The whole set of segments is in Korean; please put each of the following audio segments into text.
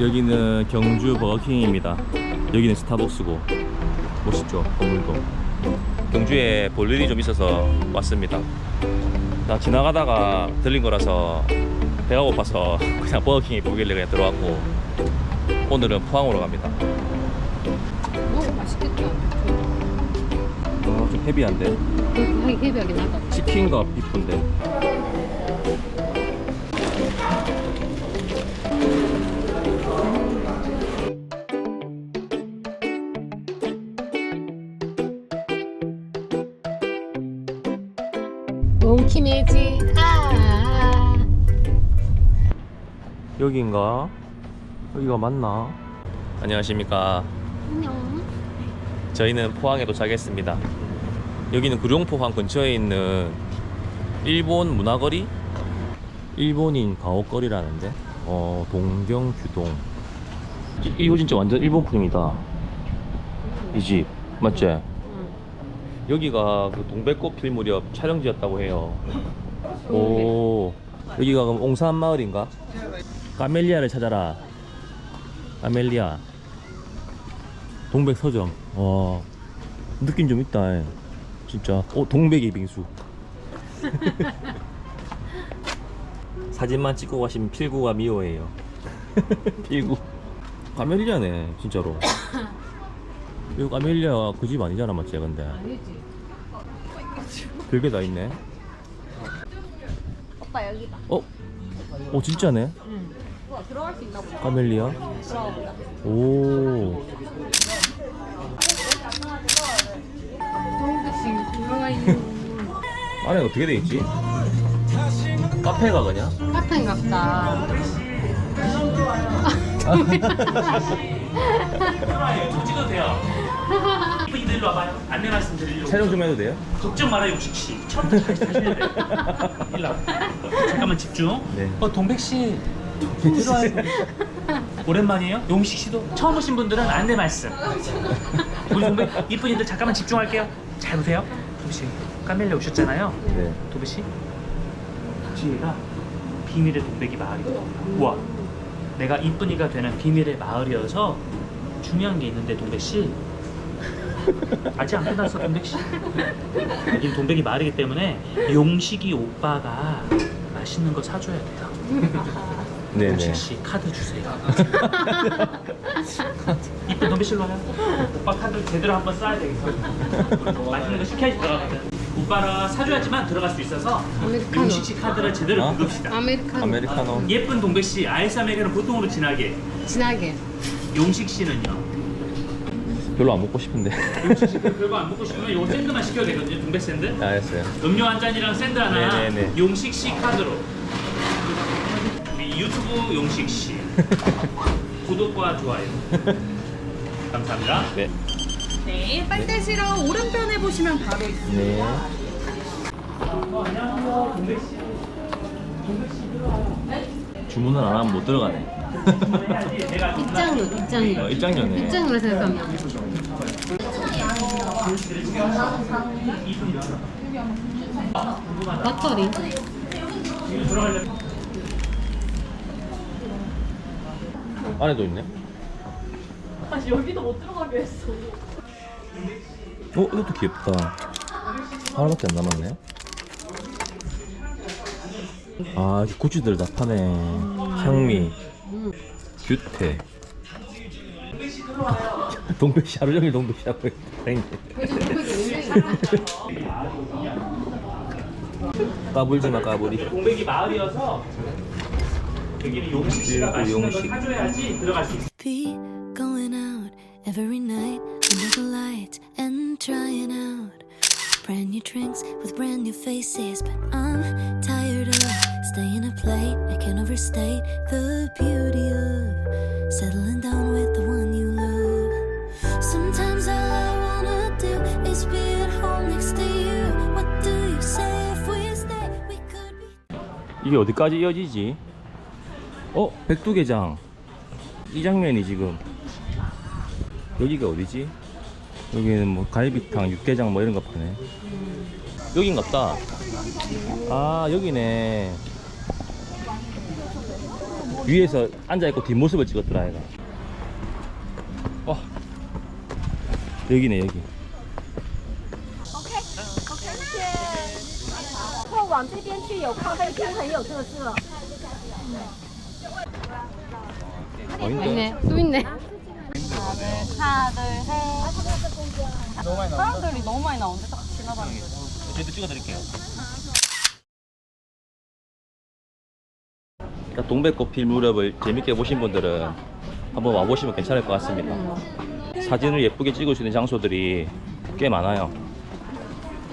여기는 경주 버거킹입니다. 여기는 스타벅스고 멋있죠 건물도. 경주에 볼 일이 좀 있어서 왔습니다. 나 지나가다가 들린 거라서 배가 고파서 그냥 버거킹에 보길래 그냥 들어왔고 오늘은 포항으로 갑니다. 오 맛있겠다. 어, 좀 헤비한데 그렇게 하기 헤비하긴 하다. 치킨과 비프인데 여기인가? 여기가 맞나? 안녕하십니까 안녕. 저희는 포항에 도착했습니다. 여기는 구룡포항 근처에 있는 일본 문화거리? 일본인 가옥거리라는데? 어, 동경규동. 이- 이거 진짜 완전 일본 풍이다. 이 집. 맞지? 응. 여기가 그 동백꽃 필 무렵 촬영지였다고 해요. 오, 여기가 그럼 옹산 마을인가? 까멜리아를 찾아라. 까멜리아. 동백 서점. 와, 느낌 좀 있다. 예. 진짜. 어, 동백이 빙수. 사진만 찍고 가시면 필구가 미워해요. 필구. 까멜리아네, 진짜로. 이거 까멜리아 그 집 아니잖아, 맞지? 근데. 아니지. 별게 다 있네. 오빠 여기다. 어? 어 진짜네. 들어갈 수 있나 보다. 카멜리아. 들어가 보자. 오. 동백씨 들어가 있는 안에 어떻게 돼 있지? 카페가 그냥? 카페 같다. 찍어도 돼요. 이분들 일로 와봐요. 안내 말씀드리려고. 촬영 좀 해도 돼요? 걱정 말아요, 용식 씨. 처음부터 다시 하셔야 돼요. 일로 와. 잠깐만 집중. 네. 어, 동백 씨. 들어와요. 오랜만이에요? 용식 씨도 처음 오신 분들은 안내 말씀. 우리 동백 이쁜 이들 잠깐만 집중할게요. 잘 보세요. 동백 씨, 까멜리아 오셨잖아요. 네. 도배 씨, 뒤에가 비밀의 동백이 마을이다. 우와, 내가 이쁜이가 되는 비밀의 마을이어서 중요한 게 있는데 동백 씨 아직 안 끝났어 동백 씨. 여긴 동백이 마을이기 때문에 용식이 오빠가 맛있는 거 사줘야 돼요. 네네. 용식 씨 카드 주세요. 이쁜 동백 씨로 와요. 오빠 카드 제대로 한번 써야 되겠어. 맛있는 거 시켜야지 들어가거든. 오빠라 사줘야지만 들어갈 수 있어서 아메리카노. 용식 씨 카드를 제대로 어? 긁읍시다. 아메리카노. 아메리카노. 예쁜 동백 씨 아이스 아메리카노 보통으로 진하게. 진하게. 용식 씨는요. 별로 안 먹고 싶은데. 용식 씨 별거 안 먹고 싶으면 요 샌드만 시켜도 되거든요. 동백 샌드. 알았어요. 음료 한 잔이랑 샌드 하나. 네네네. 용식 씨 카드로. 유튜브 용식 씨. 구독과 좋아요. 감사합니다. 네. 네, 빨대시로 오른편에 보시면 바로 있습니다. 네. 어, 안녕하세요. 동백 씨. 동백 씨 들어와요. 주문을 안 하면 못 들어가네. 입장료, 입장료. 어, 입장료네. 입장료로 생각하면. 맞벌이. 안에도 있네. 아, 여기도 못 들어가게 했어. 어, 이것도 귀엽다. 하나밖에 안 남았네. 아, 이렇게 굿즈들 다 파네. 향미, 규태. 동백씨 하루 종일 동백씨 하고 있네. 까불지 마 까불이. 동백이 마을이어서 여기는 용식 씨가 그리고 맛있는 거 용식. 사줘야지 들어갈 수 있어. be going out every night under the lights and trying out brand new drinks with brand new faces. But I'm tired of staying up late. I can't overstate the beauty of settling down with the one you love. Sometimes all I wanna do is be at home next to you. What do you say if we stay? We could be. 이게 어디까지 이어지지? 어? 백두계장. 이 장면이 지금 여기가 어디지? 여기는 뭐 갈비탕, 육개장 뭐 이런 거 파네. 여긴갑다. 아 여기네. 위에서 앉아있고 뒷모습을 찍었더라 얘가. 어. 여기네 여기. 오케이. 오케이. 어인데 있네. 또 있네. 하나, 둘, 셋. 사람들이 너무 많이 나오는데 딱 지나가는 거. 저희도 찍어드릴게요 그러니까 동백꽃 필 무렵을 재밌게 보신 분들은 한번 와보시면 괜찮을 것 같습니다 사진을 예쁘게 찍을 수 있는 장소들이 꽤 많아요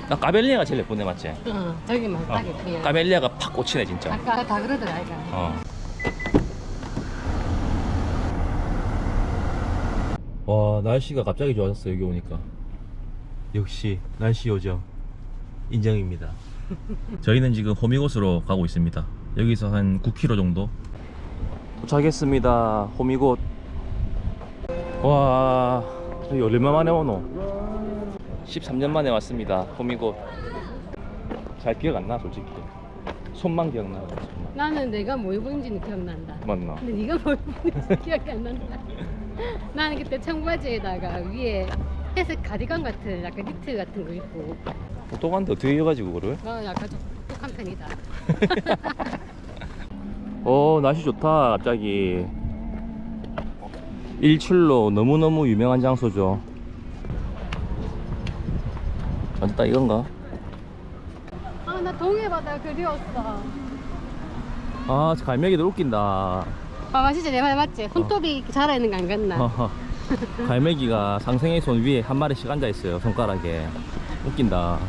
나 까벨리아가 제일 예쁘네 맞지? 응. 저기만 어, 딱 예쁘게. 까벨리아가 팍 꽂히네 진짜 아까 다 그러더라 아이가. 어. 와 날씨가 갑자기 좋아졌어 여기 오니까. 역시 날씨 요정 인정입니다. 저희는 지금 호미곶으로 가고 있습니다. 여기서 한 9km 정도? 도착했습니다 호미곶. 와 여기 얼마 만에 오노? 13년 만에 왔습니다 호미곶. 잘 기억 안 나 솔직히. 손만 기억나 손만 나는 내가 뭐 입은지는 기억난다. 맞나? 근데 네가 뭐 입은지 기억이 안 난다. 나는 그때 청바지에다가 위에 회색 가디건 같은 약간 니트 같은 거 입고 똑똑한데 어떻게 해가지고 그거를? 나 약간 좀 똑똑한 편이다. 어 날씨 좋다 갑자기 일출로 너무너무 유명한 장소죠 맞다 이건가? 아 나 동해 바다 그리웠어. 아 갈매기들 웃긴다 봐봐 진짜 내말 맞지? 손톱이 자라있는 거안 같나? 허허. 갈매기가 상생의 손 위에 한 마리씩 앉아 있어요 손가락에 웃긴다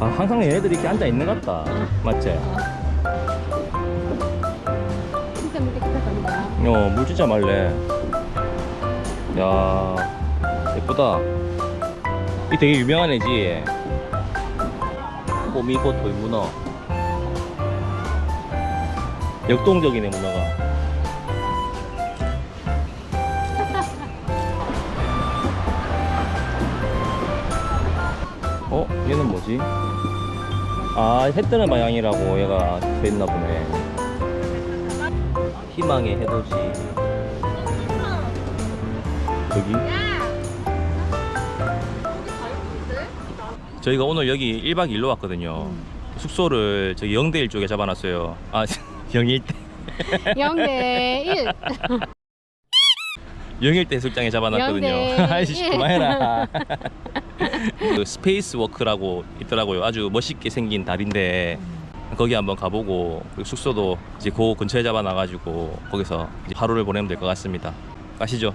아 항상 얘네들이 이렇게 앉아 있는 것 같다 맞지? 진짜 무게 기억한다. 어, 물 진짜 맑네. 야, 예쁘다. 이 되게 유명한 애지. 호미곶 돌문어. 역동적이네, 문어가. 어? 얘는 뭐지? 아, 해 뜨는 방향이라고 얘가 돼있나 보네. 희망의 해돋이 여기? 저희가 오늘 여기 1박 2일로 왔거든요. 숙소를 저기 영대일 쪽에 잡아놨어요. 아 영일대. 0대 1. 영일대 해수장에 잡아놨거든요. 영대 아이씨 일. 그만해라. 그 스페이스 워크라고 있더라고요. 아주 멋있게 생긴 달인데 거기 한번 가보고 그리고 숙소도 이제 그 근처에 잡아놔가지고 거기서 이제 하루를 보내면 될 것 같습니다. 가시죠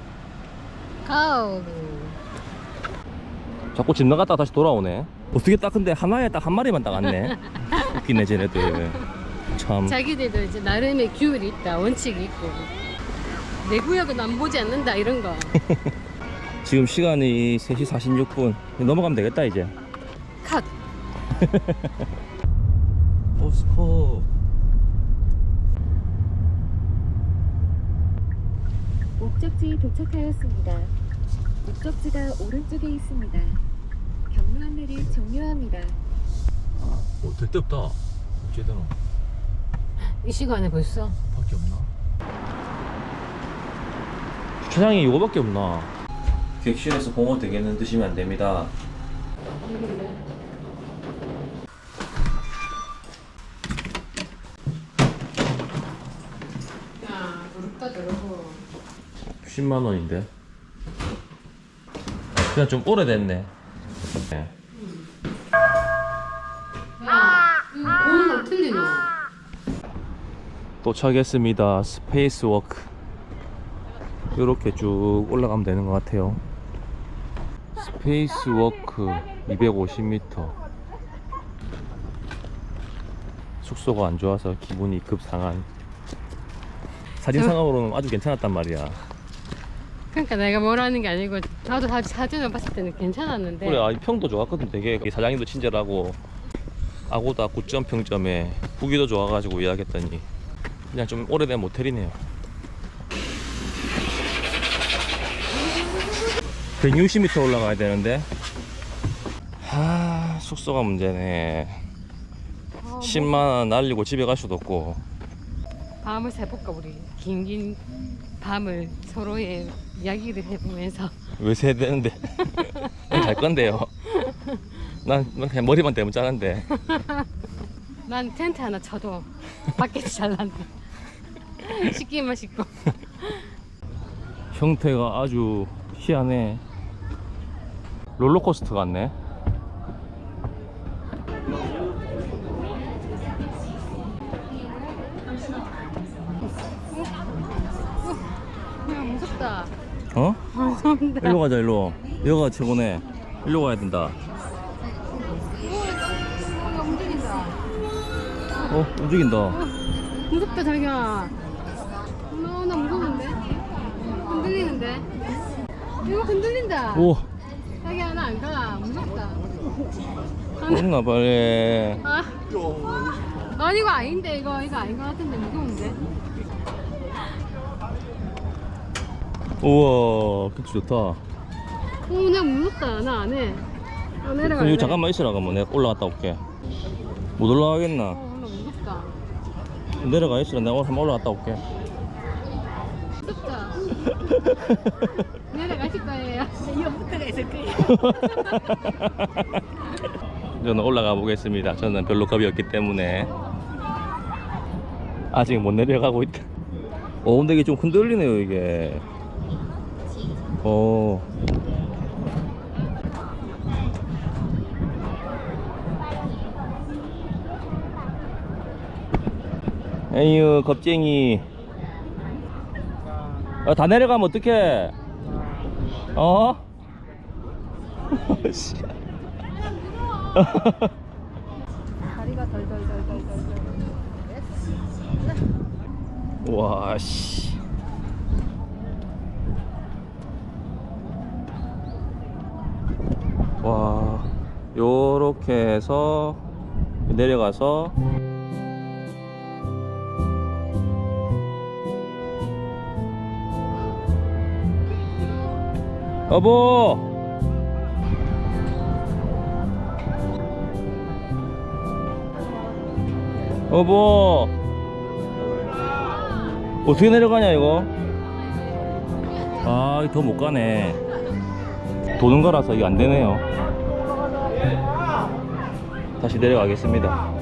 자꾸 집 나갔다가 다시 돌아오네 어떻게 딱 근데 하나에 딱 한 마리만 딱 왔네 웃기네 쟤네들 참 자기들도 이제 나름의 규율이 있다. 원칙이 있고. 내 구역은 안 보지 않는다 이런 거. 지금 시간이 3시 46분 넘어가면 되겠다 이제 컷. 오스코 목적지에 도착하였습니다. 목적지가 오른쪽에 있습니다. 경로 안내를 종료합니다. 오될데 없다 제대로 이 시간에 벌써. 밖에 없나? 주차장이 이거밖에 없나? 객실에서 공어 대게는 드시면 안 됩니다. 야, 무릎다 들고. 10만 원인데. 그냥 좀 오래됐네. 네. 도착했습니다. 스페이스 워크. 이렇게 쭉 올라가면 되는 것 같아요. 스페이스 워크 250m. 숙소가 안 좋아서 기분이 급상한. 사진상으로는 아주 괜찮았단 말이야. 그러니까 내가 뭐라는 게 아니고 나도 사- 사진을 봤을 때는 괜찮았는데. 그래, 아, 평도 좋았거든. 되게 사장님도 친절하고 아고다 9점 평점에 후기도 좋아가지고 예약했더니 그냥 좀 오래된 모텔이네요. 160m 올라가야 되는데? 하 숙소가 문제네. 아, 10만원 날리고 집에 갈 수도 없고. 밤을 새볼까 우리? 긴 긴 밤을 서로의 이야기를 해보면서. 왜 세야 되는데? 잘 건데요. 난 그냥 머리만 대면 짜는데. 난 텐트 하나 쳐도 밖에서 잘난다. 씻기만 씻고. 형태가 아주 희한해. 롤러코스터 같네 무섭다. 일로 가자 일로. 여기가 최고네 일로 가야 된다. 야 움직인다 어 움직인다. 무섭다 자기야. 어, 나 무서운데? 흔들리는데? 이거 흔들린다. 오. 자기야 나 안 가. 무섭다. 그렇나 빨리 아. 아니 이거 아닌데. 이거 이거 아닌 것 같은데. 무서운데 우와 그치 좋다. 어나 무섭다. 나 안해. 아 그럼 내려갈래. 이거 잠깐만 있으라. 그러면 내가 올라갔다 올게. 못 올라가겠나? 어 나 무섭다. 내려가 있으라. 내가 한번 올라갔다 올게. 무섭다. 내려가실 거예요. 이거부터가 있을 거예요. 저는 올라가 보겠습니다. 저는 별로 겁이 없기 때문에. 아직 못 내려가고 있다. 어 근데 이게 좀 흔들리네요 이게 어 에휴 겁쟁이 아, 다 내려가면 어떡해 어? 씨. 다리가 덜덜덜덜덜 와, 씨. 와, 요렇게 해서 내려가서 여보! 여보! 어떻게 내려가냐 이거? 아, 더 못 가네. 도는 거라서 이거 안 되네요. 다시 내려가겠습니다.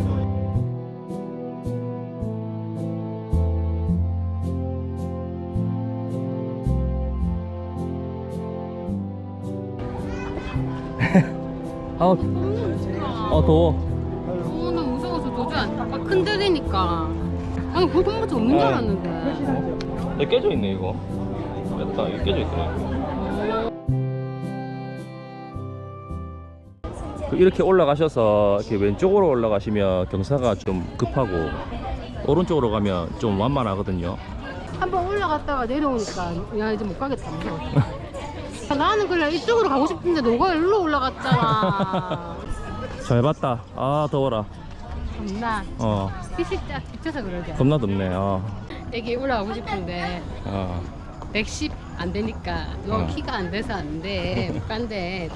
아, 아 더워. 어, 나 무서워서 도저히 안, 막 흔들리니까. 아니, 것도 없는 줄 아. 알았는데. 여기 깨져 있네 이거. 됐다, 여기 깨져 있네. 그 이렇게 올라가셔서 이렇게 왼쪽으로 올라가시면 경사가 좀 급하고 오른쪽으로 가면 좀 완만하거든요. 한번 올라갔다가 내려오니까, 야, 이제 못 가겠다. 나는 그래, 이쪽으로 가고 싶은데, 너가 일로 올라갔잖아. 잘 봤다. 아 더워라. 겁나. 어 빛이 딱 비쳐서 그러게. 겁나 덥네. 어. 여기 올라가고 싶은데, 어. 110 안 되니까, 너 어. 키가 안 돼서 안 돼. 못 간대.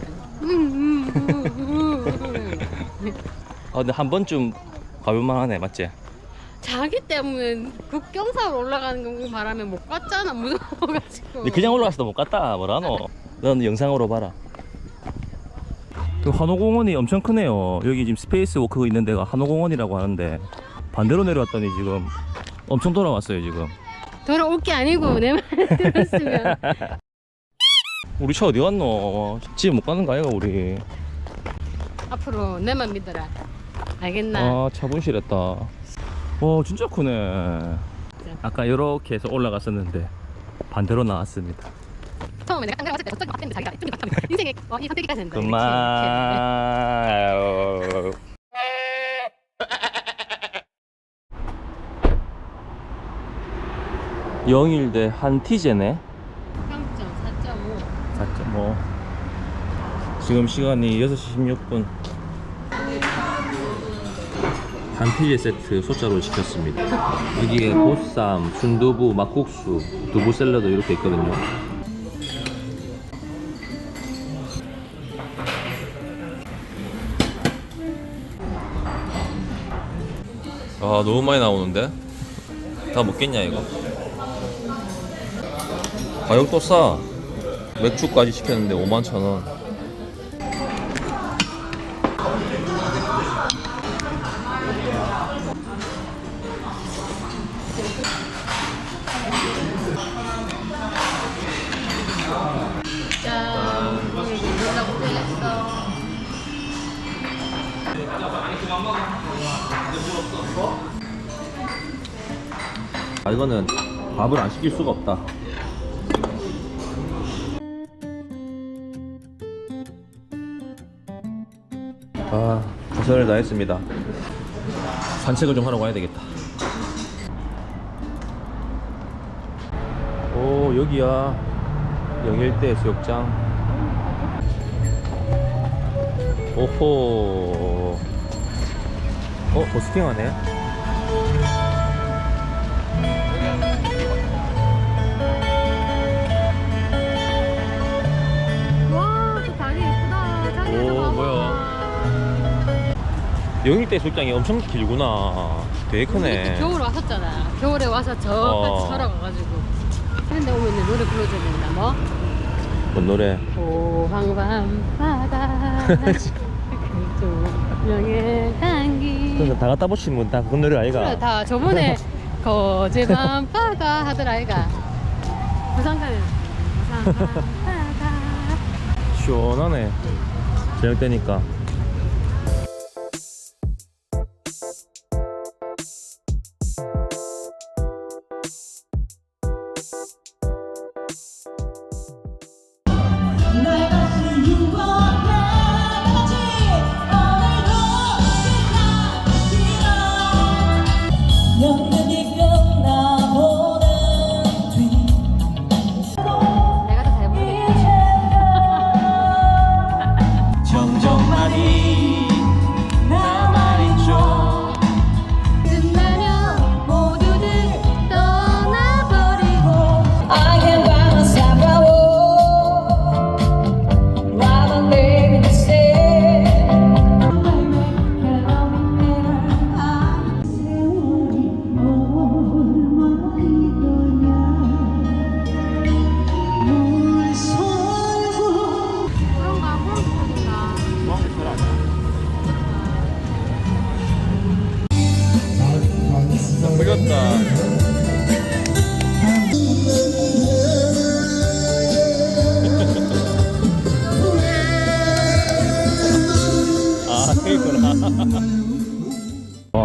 아 근데 한 번쯤 가볼만 하네, 맞지? 자기 때문에 국경사로 올라가는 거 바라면 못 갔잖아 무서워가지고 근데 그냥 올라가서도 못 갔다. 뭐라노? 넌 영상으로 봐라. 그 한호공원이 엄청 크네요. 여기 지금 스페이스 워크 있는 데가 한호공원이라고 하는데 반대로 내려왔더니 지금 엄청 돌아왔어요 지금. 돌아올 게 아니고 내 말 들었으면 우리 차 어디 갔노? 집에 못 가는 거 아이가 우리? 앞으로 내만 믿어라 알겠나? 아 차분실했다. 와 진짜 크네. 아까 이렇게 해서 올라갔었는데 반대로 나왔습니다. 처음에 내가 딴 데로 갔을 때 저쪽이 맞겠는데 자기가 이쪽이 맞다면 인생의 어, 이 선택이 가야 된다 그만. 영일대 한티제네. 지금 시간이 6시 16분. 한 필리 세트 소자로 시켰습니다. 여기에 보쌈, 순두부, 막국수, 두부 샐러드 이렇게 있거든요. 아 너무 많이 나오는데? 다 먹겠냐 이거? 가격도 싸. 맥주까지 시켰는데 5만 천원. 아 이거는 밥을 안 시킬 수가 없다. 아 최선을 다 했습니다. 산책을 좀 하러 가야 되겠다. 오 여기야. 영일대 수욕장. 오호. 어 버스킹 하네 영일대 수욕장이 엄청 길구나. 되게 크네. 겨울 왔었잖아. 겨울에 와서 저까지 어. 걸어가가지고. 그런데 오면 노래 불러줘야 된다, 뭐? 뭔 노래? 호황밤 바다. 조명의 향기. 그래서 다 갖다 붙이면 다그 노래 아이가? 다 저번에 거제밤 바다 하더라 아이가. 부산가는 부산 밤 바다 시원하네. 저녁 되니까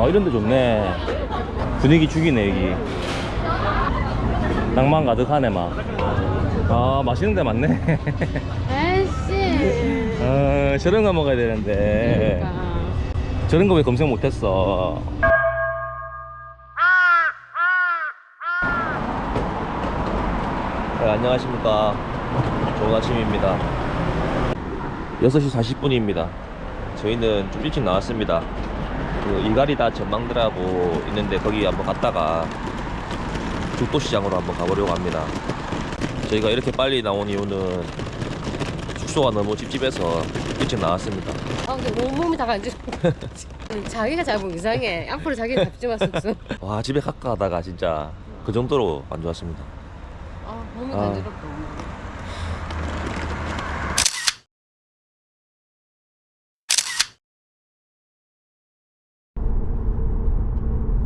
아 이런데 좋네. 분위기 죽이네 여기. 낭만 가득하네 막아 맛있는 데 많네. 에이씨. 어, 저런 거 먹어야 되는데. 그러니까. 저런 거 왜 검색 못했어? 네, 안녕하십니까. 좋은 아침입니다. 6시 40분입니다. 저희는 좀 일찍 나왔습니다 그 이가리다 전망대라고 있는데 거기 한번 갔다가 죽도시장으로 한번 가보려고 합니다. 저희가 이렇게 빨리 나온 이유는 숙소가 너무 찝찝해서 일찍 나왔습니다. 아 근데 온몸이 다 간지 자기가 잡으면 이상해. 앞으로 자기가 잡지 마 쑥쑥 와 집에 갈까 하다가 진짜 그 정도로 안 좋았습니다. 아 몸이 아. 간지럽다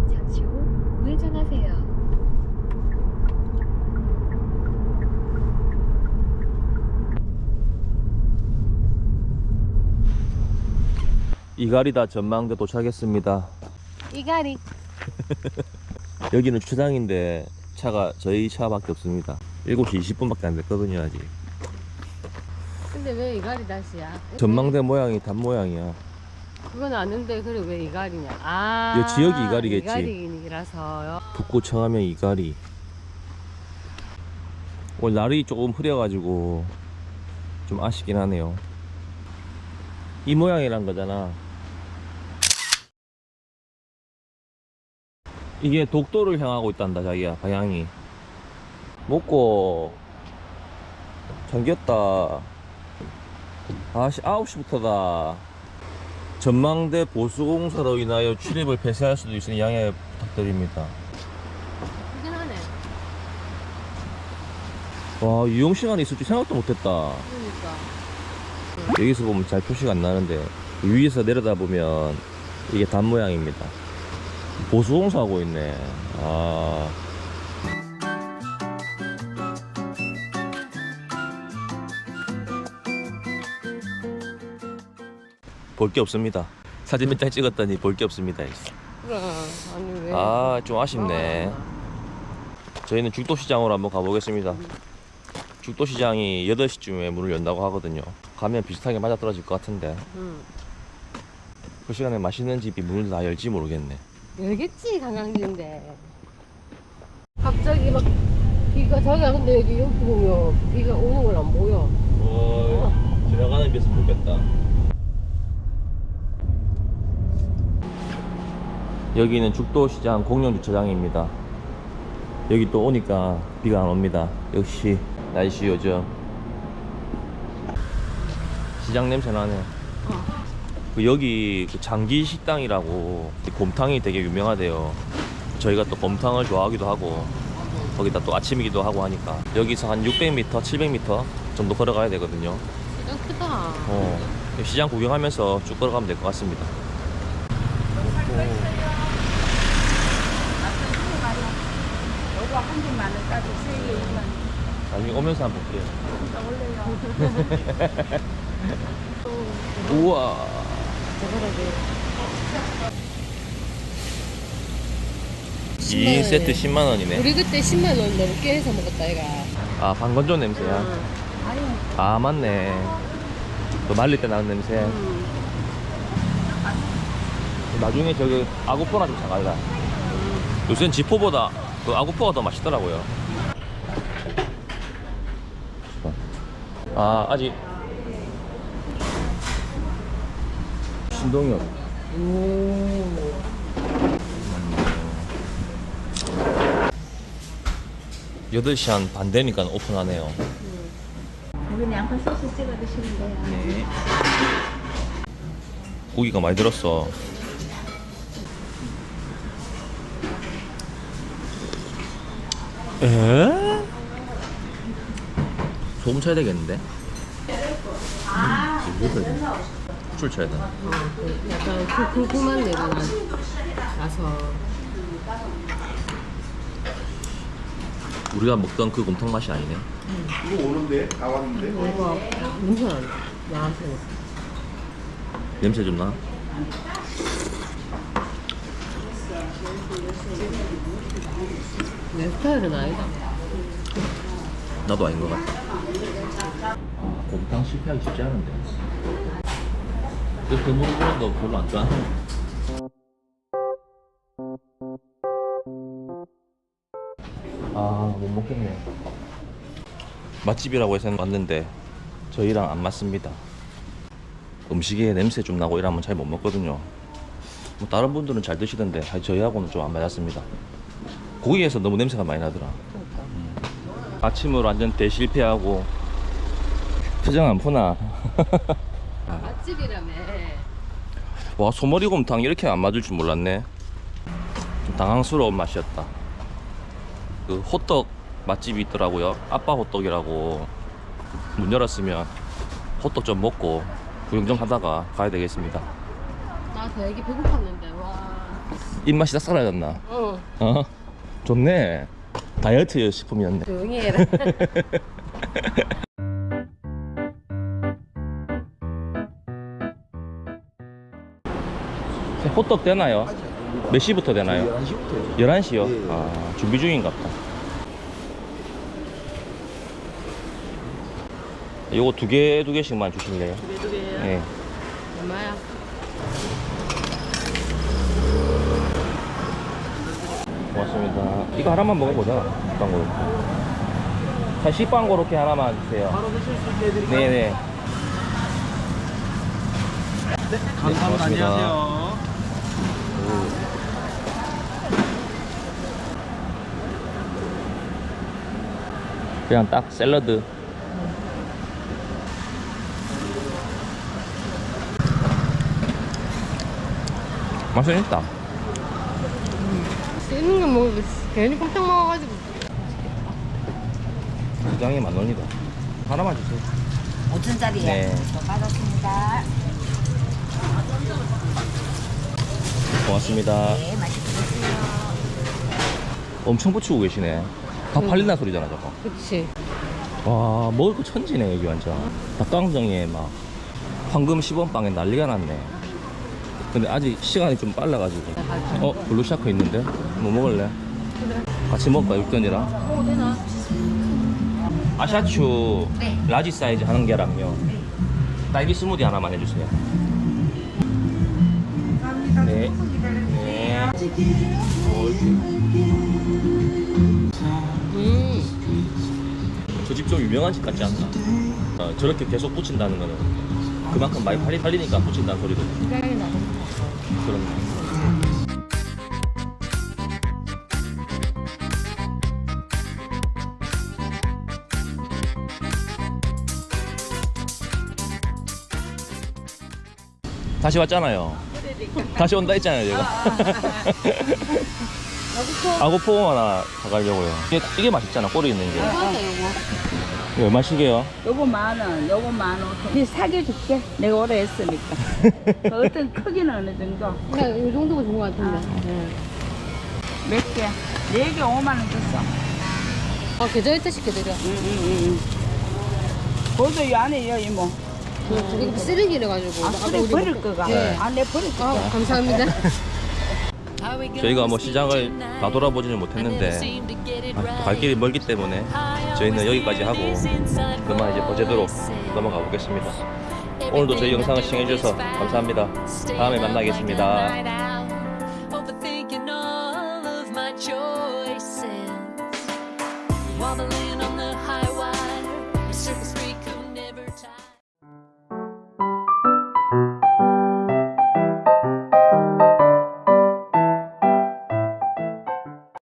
잠시 후 우회전하세요. 이가리다 전망대 도착했습니다. 이가리 여기는 주차장인데 차가 저희 차밖에 없습니다. 7시 20분밖에 안 됐거든요 아직. 근데 왜 이가리 다시야? 전망대 모양이 답 모양이야. 그건 아는데 그래 왜 이가리냐? 아 이거 지역이 이가리겠지. 이가리라서요. 북구 청하면 이가리 오늘 날이 조금 흐려가지고 좀 아쉽긴 하네요. 이 모양이란 거잖아 이게 독도를 향하고 있단다 자기야 방향이 먹고 잠겼다 아씨 9시부터다 전망대 보수공사로 인하여 출입을 폐쇄할 수도 있으니 양해 부탁드립니다. 하네. 와 이용 시간이 있을 줄 생각도 못했다. 그러니까. 여기서 보면 잘 표시가 안 나는데 위에서 내려다 보면 이게 단 모양입니다. 보수 공사하고 있네. 아. 볼 게 없습니다. 사진 몇 장 찍었더니 볼 게 없습니다. 그래. 아니 왜? 아, 좀 아쉽네. 저희는 죽도시장으로 한번 가보겠습니다. 죽도시장이 8시쯤에 문을 연다고 하거든요. 가면 비슷하게 맞아떨어질 것 같은데 응. 그 시간에 맛있는 집이 문을 다 열지 모르겠네. 열겠지 관광지인데. 갑자기 막 비가 자기야 근데 여기 여기 보면 비가 오는 걸 안 보여. 어, 지나가는 비였으면 좋겠다. 여기는 죽도시장 공영 주차장입니다. 여기 또 오니까 비가 안 옵니다. 역시 날씨 요정. 시장 냄새 나네. 그 여기 그 장기 식당이라고 곰탕이 되게 유명하대요. 저희가 또 곰탕을 좋아하기도 하고 거기다 또 아침이기도 하고 하니까 여기서 한 600m, 700m 정도 걸어가야 되거든요. 시장 크다. 어, 시장 구경하면서 쭉 걸어가면 될 것 같습니다. 요거 한 개만 원까지 세개 2만 나중에 오면서 한번 볼게요. 우와. 이 10만 세트 원이네. 10만 원이네. 우리 그때 10만 원 넘게 해서 먹었다 얘가. 아 방건조 냄새야. 응. 아 맞네. 또 말릴 때 나는 냄새. 응. 나중에 저기 아구포나 좀 사갈라. 요새는 지포보다 그 아구포가 더 맛있더라고요. 아 아직 신동엽. 오. 여덟 시 한 반 되니까 오픈하네요. 여기 양파 소스 찍어 드시면 돼요 네. 고기가 많이 들었어. 에? 소금 쳐야 되겠는데? 술 쳐야 돼. 어, 그 약간 그 궁금한 내가 나서 우리가 먹던 그 곰탕 맛이 아니네. 이거 오는데 나 왔는데 이거 냄새 안 나한테 냄새 좀 나? 내 스타일은 아니다. 나도 아닌 것 같아. 곰탕 실패하기 쉽지 않은데. 그 드물어 보는 거 별로 안 좋아하네. 아, 못 먹겠네. 맛집이라고 해서 왔는데 저희랑 안 맞습니다. 음식에 냄새 좀 나고 이러면 잘 못 먹거든요. 뭐 다른 분들은 잘 드시던데 저희하고는 좀 안 맞았습니다. 고기에서 너무 냄새가 많이 나더라. 음. 아침으로 완전 대실패하고 표정 안 푸나? 맛집이라며. 와 소머리 곰탕 이렇게 안 맞을 줄 몰랐네. 좀 당황스러운 맛이었다. 그 호떡 맛집이 있더라고요. 아빠 호떡이라고 문 열었으면 호떡 좀 먹고 구경 좀 하다가 가야 되겠습니다. 나 되게 배고팠는데 와. 입맛이 다 사라졌나? 어. 어? 좋네. 다이어트 식품이었네. 조용히 해라. 호떡 되나요? 몇 시부터 되나요? 11시부터 11시요? 예. 아, 준비 중인가 보다. 요거 두 개, 두 개씩만 주실래요? 두 개, 두 개요? 네. 얼마야? 고맙습니다. 이거 하나만 먹어보자. 식빵 고로. 자, 식빵 고로케 하나만 주세요. 바로 드실 수 있게 해드릴까요? 네네. 감사합니다. 안녕하세요. 그냥 딱 샐러드. 맛은 있다. 있는 거 뭐, 괜히 꼼짝 먹어가지고. 시장에 만 원이다. 하나만 주세요. 5천 짜리요. 네. 받았습니다. 고맙습니다. 네, 맛있게 드세요. 엄청 붙이고 계시네. 다 팔린다 소리잖아, 저거. 그치. 와, 먹을 거 천지네, 여기 완전. 닭강정에 막 황금 10원 빵에 난리가 났네. 근데 아직 시간이 좀 빨라가지고. 어, 블루샤크 있는데? 뭐 먹을래? 같이 먹을까, 육전이랑? 어, 되나? 아샤추 라지 사이즈 하는 개랑요. 딸기 스무디 하나만 해주세요. 네. 네. 음. 저집 좀 유명한 집 같지 않나? 어, 저렇게 계속 붙인다는 거는 그만큼 많이 팔리, 팔리니까 붙인다는 소리거든. 생각이 나. 그렇네. 다시 왔잖아요. 다시 온다 했잖아요, 제가. 아구포 하나 사가려고요. 이게, 이게 맛있잖아, 꼬리 있는 게. 이거. 이거 얼마씩이에요? 요거 만 원, 요거 만 오천. 네 사게 줄게. 내가 오래 했으니까. 그 어떤 크기는 어느 정도? 그냥 이 정도가 좋은 것 같은데. 네. 몇 개? 네 개 오만 원 줬어. 아, 계좌이체 시켜드려. 응, 응, 응. 그것도 이 안에 요 이모. 이거 쓰레기래 가지고. 아, 그래 버릴 거가. 네. 아, 내 버릴 아, 거가. 감사합니다. 저희가 뭐 시장을 다 돌아보지는 못했는데 아, 또갈 길이 멀기 때문에 저희는 여기까지 하고 그만 이제 어제대로 넘어가 보겠습니다. 오늘도 저희 영상을 시청해 주셔서 감사합니다. 다음에 만나겠습니다.